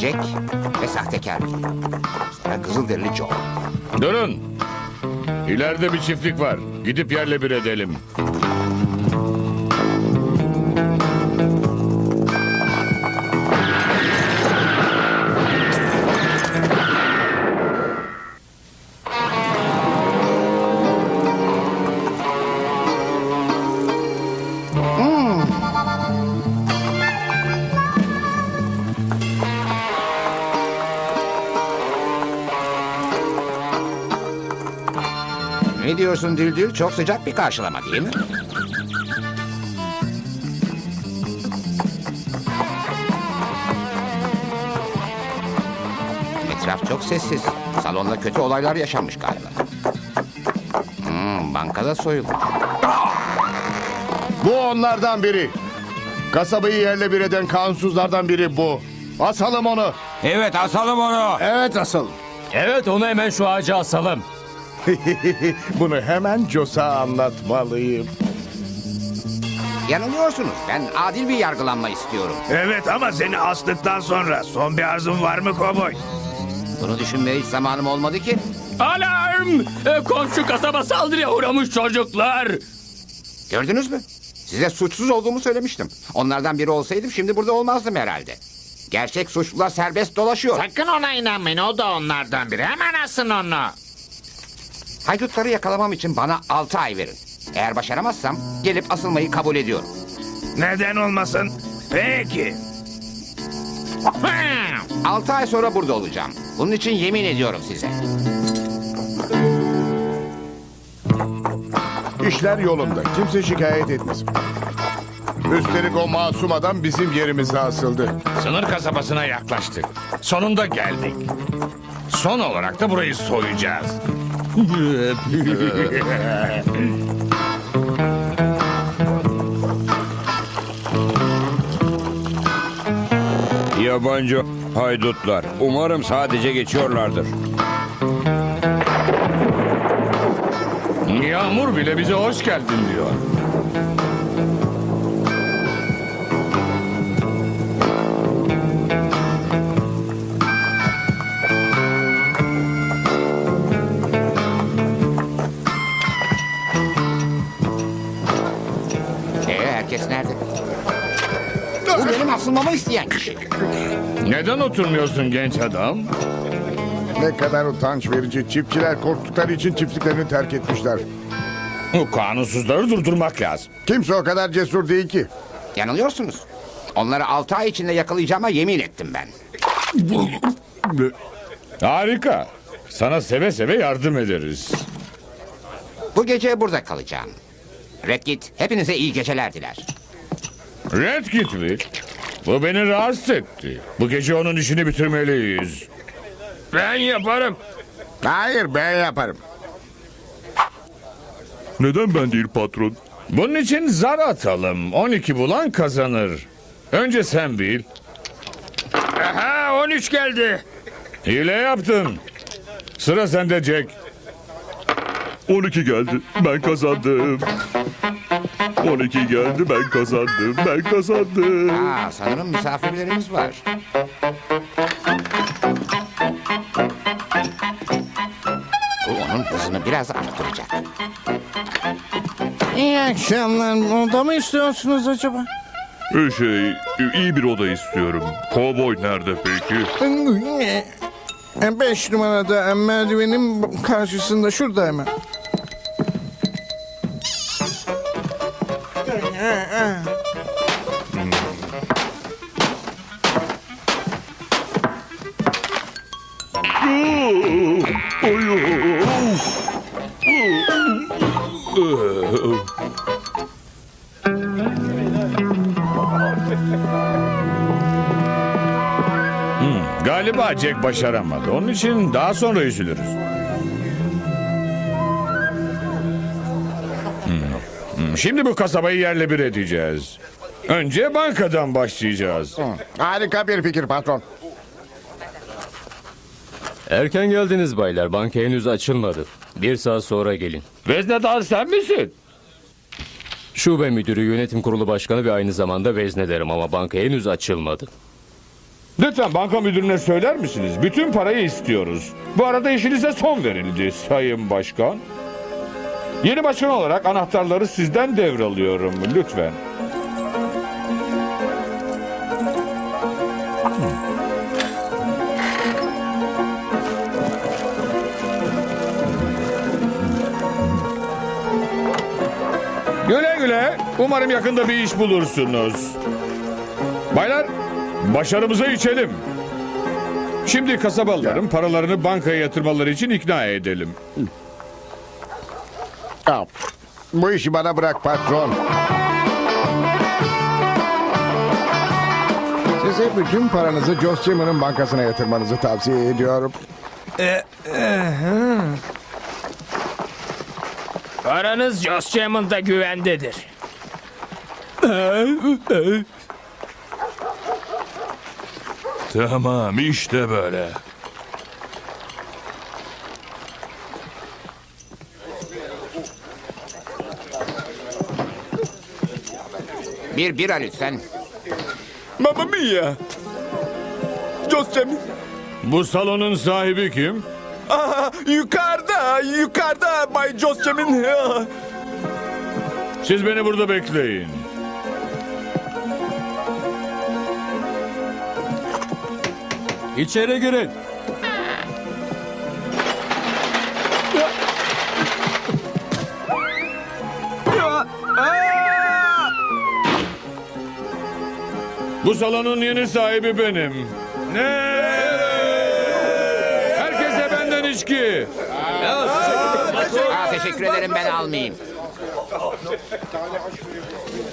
Jack ve sahtekar Bill. Sonra Kızılderili Joe. Durun. İleride bir çiftlik var. Gidip yerle bir edelim. Diyorsun Düldül? Çok sıcak bir karşılama değil mi? Etraf çok sessiz. Salonda kötü olaylar yaşanmış galiba. Hmm, bankada soyulmuş. Bu onlardan biri. Kasabayı yerle bir eden kanunsuzlardan biri bu. Asalım onu. Evet asalım onu. Evet asıl. Evet onu hemen şu ağaca asalım. Bunu hemen Jos'a anlatmalıyım. Yanılıyorsunuz. Ben adil bir yargılanma istiyorum. Evet ama seni astıktan sonra son bir arzun var mı kovboy? Bunu düşünmeye hiç zamanım olmadı ki. Alarm! E, komşu kasaba saldırıya uğramış çocuklar. Gördünüz mü? Size suçsuz olduğumu söylemiştim. Onlardan biri olsaydım şimdi burada olmazdım herhalde. Gerçek suçlular serbest dolaşıyor. Sakın ona inanmayın. O da onlardan biri. Hemen asın onu. Haydutları yakalamam için bana altı ay verin. Eğer başaramazsam gelip asılmayı kabul ediyorum. Neden olmasın? Peki. Altı ay sonra burada olacağım. Bunun için yemin ediyorum size. İşler yolunda. Kimse şikayet etmesin. Üstelik o masum adam bizim yerimize asıldı. Sınır kasabasına yaklaştık. Sonunda geldik. Son olarak da burayı soyacağız. Yabancı haydutlar. Umarım sadece geçiyorlardır. Yağmur bile bize hoş geldin diyor. Herkes nerede? Bu benim asılmamı isteyen kişi. Neden oturmuyorsun genç adam? Ne kadar utanç verici. Çiftçiler korktukları için çiftliklerini terk etmişler. Bu kanunsuzları durdurmak lazım. Kimse o kadar cesur değil ki. Yanılıyorsunuz. Onları altı ay içinde yakalayacağıma yemin ettim ben. Harika. Sana seve seve yardım ederiz. Bu gece burada kalacağım. Red Git hepinize iyi geceler diler. Red Kit mi? Bu beni rahatsız etti. Bu gece onun işini bitirmeliyiz. Ben yaparım. Hayır ben yaparım. Neden ben değil patron? Bunun için zar atalım. 12 bulan kazanır. Önce sen bil. Aha 13 geldi. Hile yaptın. Sıra sende Jack. 12 geldi. Ben kazandım. 12 geldi. Ben kazandım. Ben kazandım. Aa, sanırım misafirlerimiz var. Bu onun hızını biraz arttıracak. İyi akşamlar. Oda mı istiyorsunuz acaba? Ee, Şey, iyi bir oda istiyorum. Kovboy nerede peki? E, Beş numarada merdivenin karşısında şurada hemen. Jack başaramadı. Onun için daha sonra üzülürüz. Hmm, hmm. Şimdi bu kasabayı yerle bir edeceğiz. Önce bankadan başlayacağız. Harika bir fikir patron. Erken geldiniz baylar. Banka henüz açılmadı. Bir saat sonra gelin. Veznedar sen misin? Şube müdürü, yönetim kurulu başkanı ve aynı zamanda veznelerim ama banka henüz açılmadı. Lütfen banka müdürüne söyler misiniz? Bütün parayı istiyoruz. Bu arada işinize son verildi sayın başkan. Yeni başkan olarak anahtarları sizden devralıyorum lütfen. Güle güle. Umarım yakında bir iş bulursunuz. Baylar, başarımıza içelim. Şimdi kasabalıların paralarını bankaya yatırmaları için ikna edelim. Al. Bu işi bana bırak patron. Size bütün paranızı Josh Jimmy'nin bankasına yatırmanızı tavsiye ediyorum. Paranız Josh Hammond'da güvendedir. Tamam işte böyle. Bir bira lütfen. Mamma mia. Joscem. Bu salonun sahibi kim? Aha, yukarıda, yukarıda Bay Joscem'in. Siz beni burada bekleyin. İçeri girin. Bu salonun yeni sahibi benim. Ne? Herkese benden içki. Aa, teşekkür ederim ben almayayım.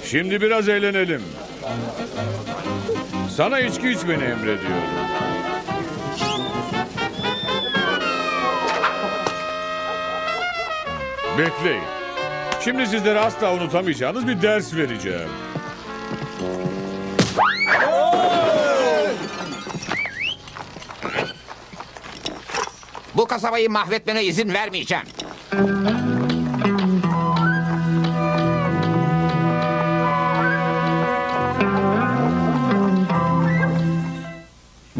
Şimdi biraz eğlenelim. Sana içki içmeni emrediyorum. Bekleyin. Şimdi sizlere asla unutamayacağınız bir ders vereceğim. Bu kasabayı mahvetmene izin vermeyeceğim.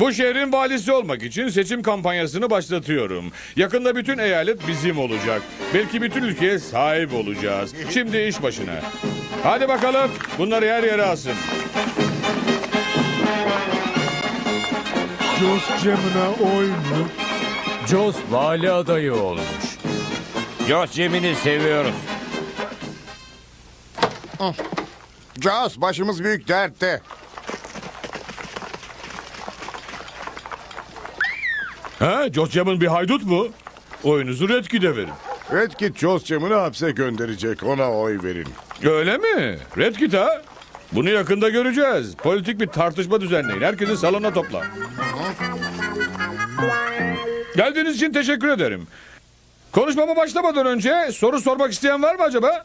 Bu şehrin valisi olmak için seçim kampanyasını başlatıyorum. Yakında bütün eyalet bizim olacak. Belki bütün ülkeye sahip olacağız. Şimdi iş başına. Hadi bakalım bunları her yere asın. Josh Cem'ine oy mu? Josh vali adayı olmuş. Josh Cem'ini seviyoruz. Josh başımız büyük dertte. Ha, George Jam'ın bir haydut mu? Oyunuzu Redkid'e verin. Redkit Jimmy'ni hapse gönderecek. Ona oy verin. Öyle mi? Redkit ha? Bunu yakında göreceğiz. Politik bir tartışma düzenleyin. Herkesi salona topla. Geldiğiniz için teşekkür ederim. Konuşmama başlamadan önce soru sormak isteyen var mı acaba?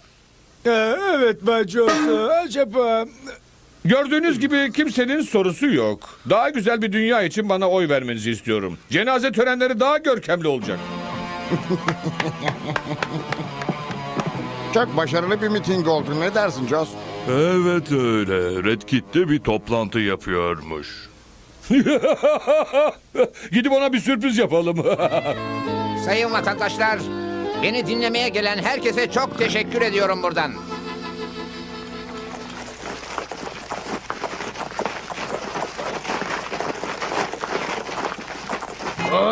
Evet Bay Josh. Acaba... Gördüğünüz gibi kimsenin sorusu yok. Daha güzel bir dünya için bana oy vermenizi istiyorum. Cenaze törenleri daha görkemli olacak. Çok başarılı bir miting oldu. Ne dersin Josh? Evet öyle. Red Kit'te bir toplantı yapıyormuş. Gidip ona bir sürpriz yapalım. Sayın vatandaşlar, beni dinlemeye gelen herkese çok teşekkür ediyorum buradan.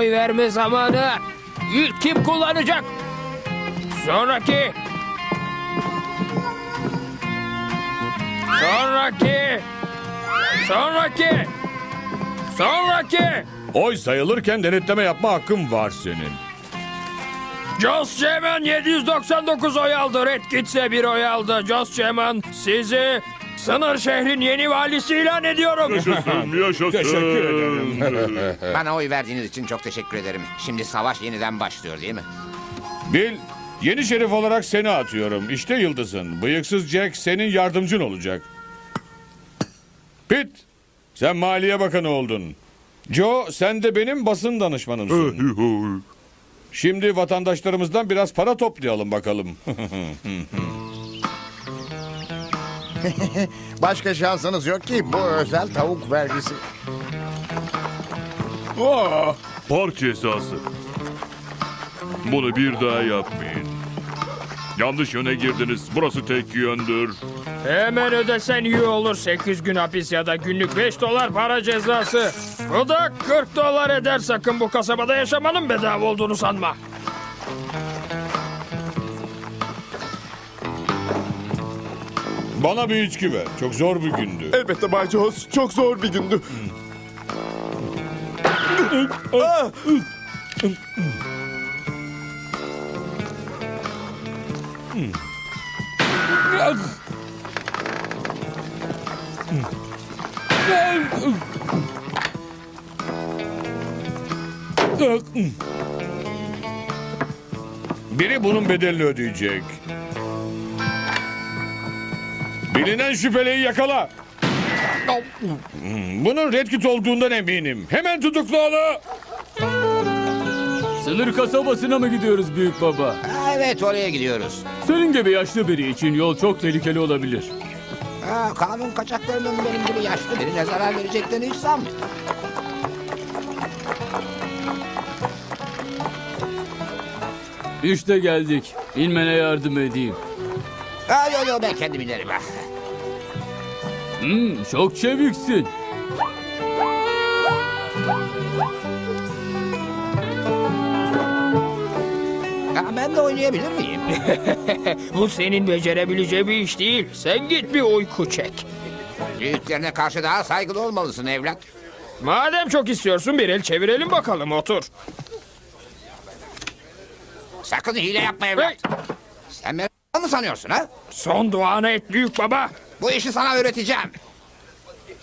Oy verme zamanı. İlk kim kullanacak? Sonraki. Sonraki. Sonraki. Sonraki. Oy sayılırken denetleme yapma hakkın var senin. Josh Cemen 799 oy aldı. Red Kits'e bir oy aldı. Josh Cemen sizi sınır şehrin yeni valisi ilan ediyorum. Yaşasın, yaşasın. Teşekkür ederim. Bana oy verdiğiniz için çok teşekkür ederim. Şimdi savaş yeniden başlıyor değil mi? Bil, yeni şerif olarak seni atıyorum. İşte yıldızın. Bıyıksız Jack senin yardımcın olacak. Pit, sen maliye bakanı oldun. Joe, sen de benim basın danışmanımsın. Şimdi vatandaşlarımızdan biraz para toplayalım bakalım. Başka şansınız yok ki bu özel tavuk vergisi. Park cezası. Bunu bir daha yapmayın. Yanlış yöne girdiniz. Burası tek yöndür. Hemen ödesen iyi olur. 8 gün hapis ya da günlük 5 dolar para cezası. Bu da 40 dolar eder. Sakın bu kasabada yaşamanın bedava olduğunu sanma. Bana bir içki ver. Çok zor bir gündü. Elbette Bay Jones. Çok zor bir gündü. Biri bunun bedelini ödeyecek. Bilinen şüpheliyi yakala. Bunun Red Kit olduğundan eminim. Hemen tutukla onu. Sınır kasabasına mı gidiyoruz büyük baba? Ha, evet oraya gidiyoruz. Senin gibi yaşlı biri için yol çok tehlikeli olabilir. Ha, kanun kaçaklarının benim gibi yaşlı birine zarar vereceklerini hiç sanmıyorum. İşte geldik. İnmene yardım edeyim. Ha, yok yok ben kendim inerim. ha. Hmm, çok çeviksin. Ha, ben de oynayabilir miyim? Bu senin becerebileceği bir iş değil. Sen git bir uyku çek. Büyüklerine karşı daha saygılı olmalısın evlat. Madem çok istiyorsun bir el çevirelim bakalım otur. Sakın hile yapma evlat. Hey, Sen beni mı sanıyorsun ha? son duanı et büyük baba. Bu işi sana öğreteceğim.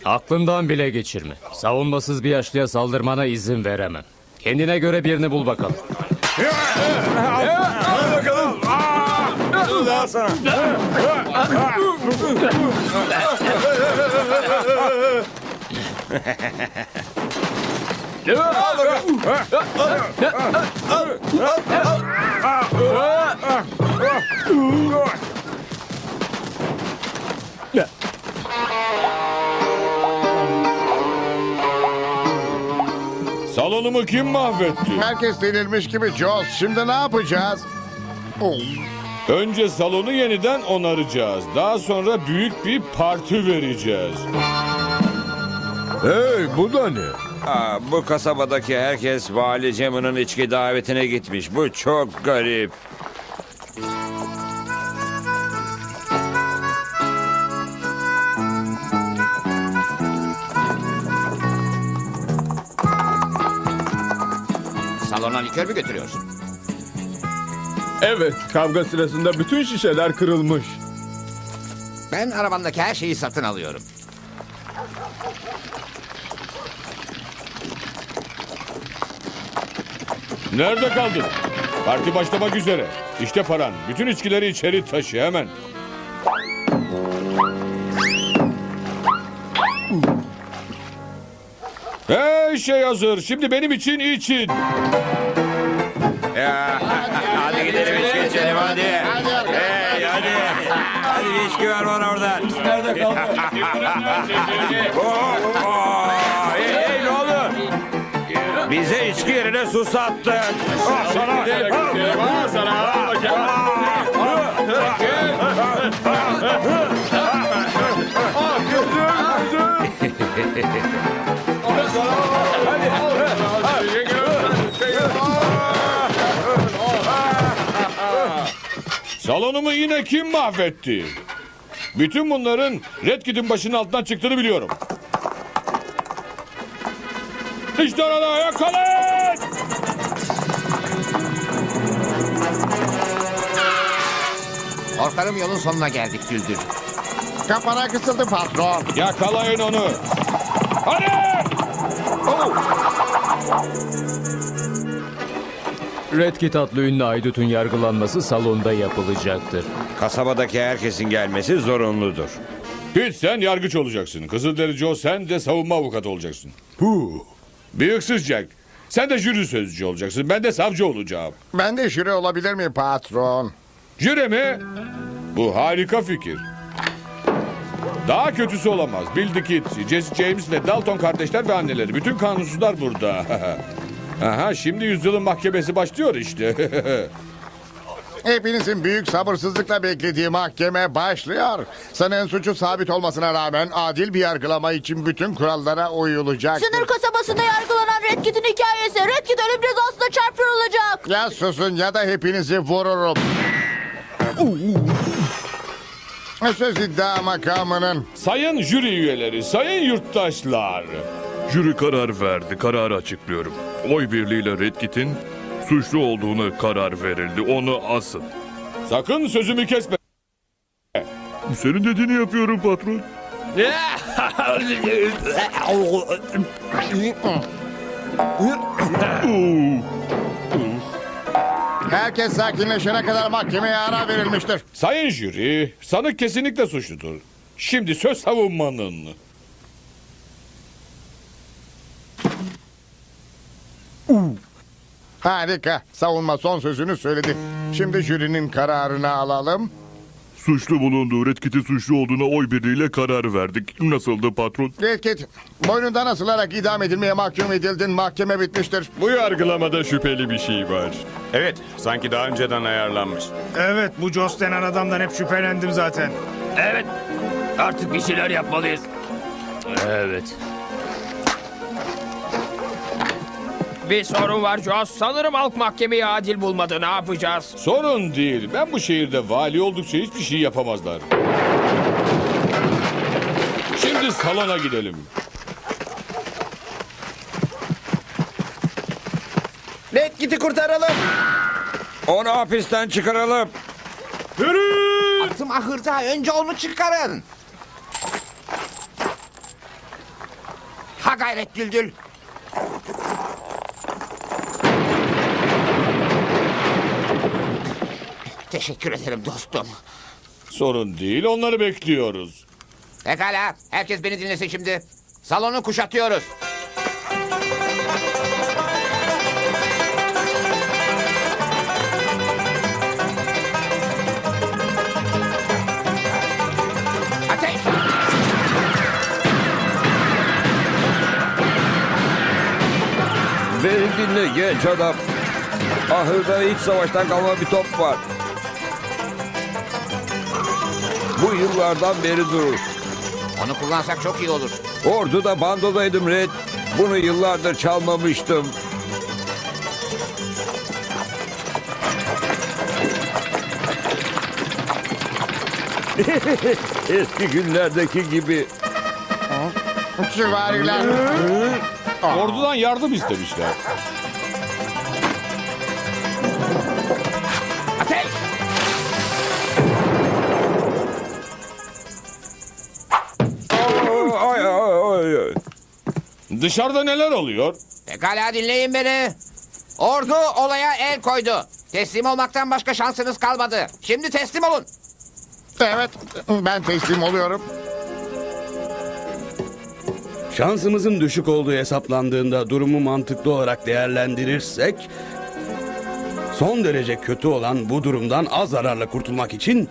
Aklından bile geçirme. Savunmasız bir yaşlıya saldırmana izin veremem. Kendine göre birini bul bakalım. Salonumu kim mahvetti? Herkes delirmiş gibi Jones. Şimdi ne yapacağız? Oh. Önce salonu yeniden onaracağız. Daha sonra büyük bir parti vereceğiz. Hey bu da ne? Aa, bu kasabadaki herkes Vali Cem'in içki davetine gitmiş. Bu çok garip. Salona likör mü götürüyorsun? Evet kavga sırasında bütün şişeler kırılmış. Ben arabamdaki her şeyi satın alıyorum. Nerede kaldın? Parti başlamak üzere. İşte paran. Bütün içkileri içeri taşı hemen. Her şey hazır. Şimdi benim için için. Ver bana oradan. Nerede kaldı? Oo, oo. Hey, hey ne olur? Bize içki yerine su sattın. Ah, sana. Salonumu yine kim mahvetti? Bütün bunların Red Kit'in başının altından çıktığını biliyorum. İşte orada yakalayın! Korkarım yolun sonuna geldik Düldül. Kapana kısıldı patron. Yakalayın onu. Hadi! Red Kit adlı ünlü aydutun yargılanması salonda yapılacaktır. Kasabadaki herkesin gelmesi zorunludur. Pete sen yargıç olacaksın. Kızılderili Joe sen de savunma avukatı olacaksın. Büyüksüz Jack. Sen de jüri sözcü olacaksın. Ben de savcı olacağım. Ben de jüri olabilir miyim patron? Jüri mi? Bu harika fikir. Daha kötüsü olamaz. Bill Dickett, Jesse James ve Dalton kardeşler ve anneleri. Bütün kanunsuzlar burada. Aha, şimdi yüzyılın mahkemesi başlıyor işte. Hepinizin büyük sabırsızlıkla beklediği mahkeme başlıyor. Sanığın suçu sabit olmasına rağmen adil bir yargılama için bütün kurallara uyulacak. Sınır kasabasında yargılanan Red Kit'in hikayesi. Red Kit ölüm cezasına çarptırılacak. Ya susun ya da hepinizi vururum. Söz iddia makamının. sayın jüri üyeleri, sayın yurttaşlar. Jüri karar verdi. Kararı açıklıyorum. Oy birliğiyle Red Kit'in suçlu olduğunu karar verildi. Onu asın. Sakın sözümü kesme. Senin dediğini yapıyorum patron. Herkes sakinleşene kadar mahkemeye ara verilmiştir. Sayın jüri, sanık kesinlikle suçludur. Şimdi söz savunmanın. Harika. Savunma son sözünü söyledi. Şimdi jürinin kararını alalım. Suçlu bulunduğu Red Kit'in suçlu olduğuna oy birliğiyle karar verdik. Nasıldı patron? Redkit, boynundan asılarak idam edilmeye mahkum edildin. Mahkeme bitmiştir. Bu yargılamada şüpheli bir şey var. Evet, sanki daha önceden ayarlanmış. Evet bu Joss denen adamdan hep şüphelendim zaten. Evet. Artık bir şeyler yapmalıyız. Evet. Bir sorun var Joss. Sanırım halk mahkemeyi adil bulmadı. Ne yapacağız? Sorun değil. Ben bu şehirde vali oldukça hiçbir şey yapamazlar. Şimdi salona gidelim. Red Kit'i kurtaralım. Onu hapisten çıkaralım. Atım ahırda önce onu çıkarın. Ha gayret Düldül. Teşekkür ederim dostum. Sorun değil. Onları bekliyoruz. Pekala. Herkes beni dinlesin şimdi. Salonu kuşatıyoruz. Ateş! Beni dinle genç adam. Ahırda iç savaştan kalma bir top var. Bu yıllardan beri durur. Onu kullansak çok iyi olur. Orduda bandodaydım Red. Bunu yıllardır çalmamıştım. Eski günlerdeki gibi. Süvariler. Ordudan yardım istemişler. Dışarıda neler oluyor? Pekala dinleyin beni. Ordu olaya el koydu. Teslim olmaktan başka şansınız kalmadı. Şimdi teslim olun. Evet, ben teslim oluyorum. Şansımızın düşük olduğu hesaplandığında durumu mantıklı olarak değerlendirirsek son derece kötü olan bu durumdan az zararla kurtulmak için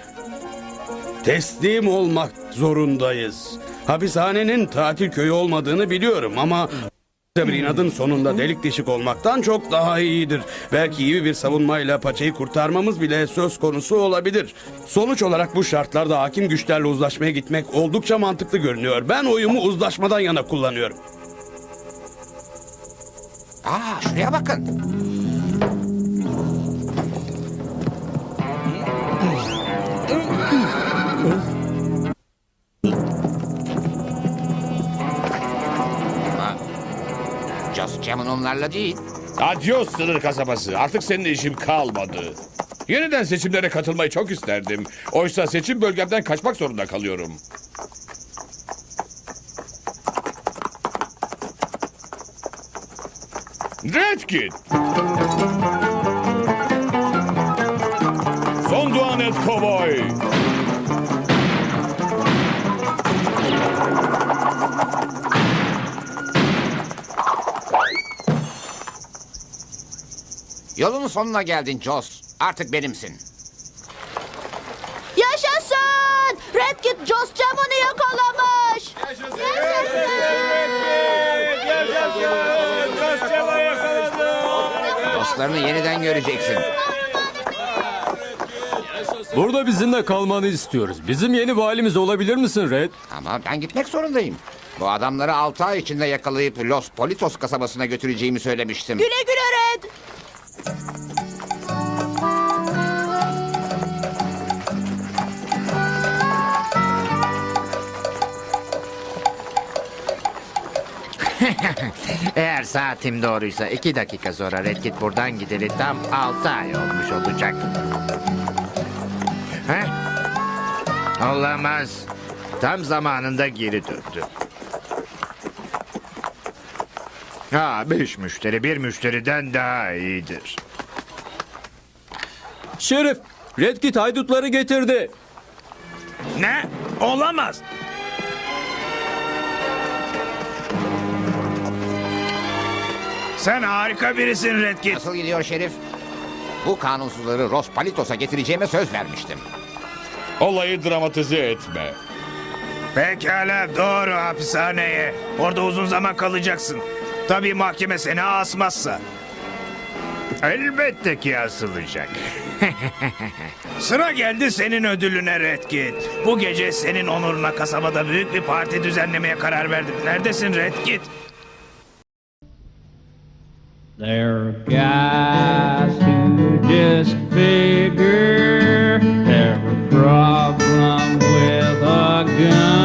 teslim olmak zorundayız. Hapishanenin tatil köyü olmadığını biliyorum ama bir inadın sonunda delik deşik olmaktan çok daha iyidir. Belki iyi bir savunmayla paçayı kurtarmamız bile söz konusu olabilir. Sonuç olarak bu şartlarda hakim güçlerle uzlaşmaya gitmek oldukça mantıklı görünüyor. Ben oyumu uzlaşmadan yana kullanıyorum. Aa şuraya bakın. Jam'ın onlarla değil. Adios sınır kasabası. Artık seninle işim kalmadı. Yeniden seçimlere katılmayı çok isterdim. Oysa seçim bölgemden kaçmak zorunda kalıyorum. Red Yolun sonuna geldin Jaws. Artık benimsin. Yaşasın! Red Kit Jaws camını yakalamış. Yaşasın! Dostlarını yeniden göreceksin. Burada bizimle kalmanı istiyoruz. Bizim yeni valimiz olabilir misin Red? Ama ben gitmek zorundayım. Bu adamları 6 ay içinde yakalayıp Los Politos kasabasına götüreceğimi söylemiştim. Güle güle Eğer saatim doğruysa iki dakika sonra Red Kit buradan gideli tam altı ay olmuş olacak. Heh? Olamaz. Tam zamanında geri döndü. Ha, beş müşteri bir müşteriden daha iyidir. Şerif, Red Kit haydutları getirdi. Ne? Olamaz. Sen harika birisin Red Kit. Nasıl gidiyor Şerif? Bu kanunsuzları Los Politos'a getireceğime söz vermiştim. Olayı dramatize etme. Pekala doğru hapishaneye. Orada uzun zaman kalacaksın. Tabii mahkeme seni asmazsa. Elbette ki asılacak. Sıra geldi senin ödülüne Red Kit. Bu gece senin onuruna kasabada büyük bir parti düzenlemeye karar verdim. Neredesin Red Kit? There are guys who just figure they're problem with a gun.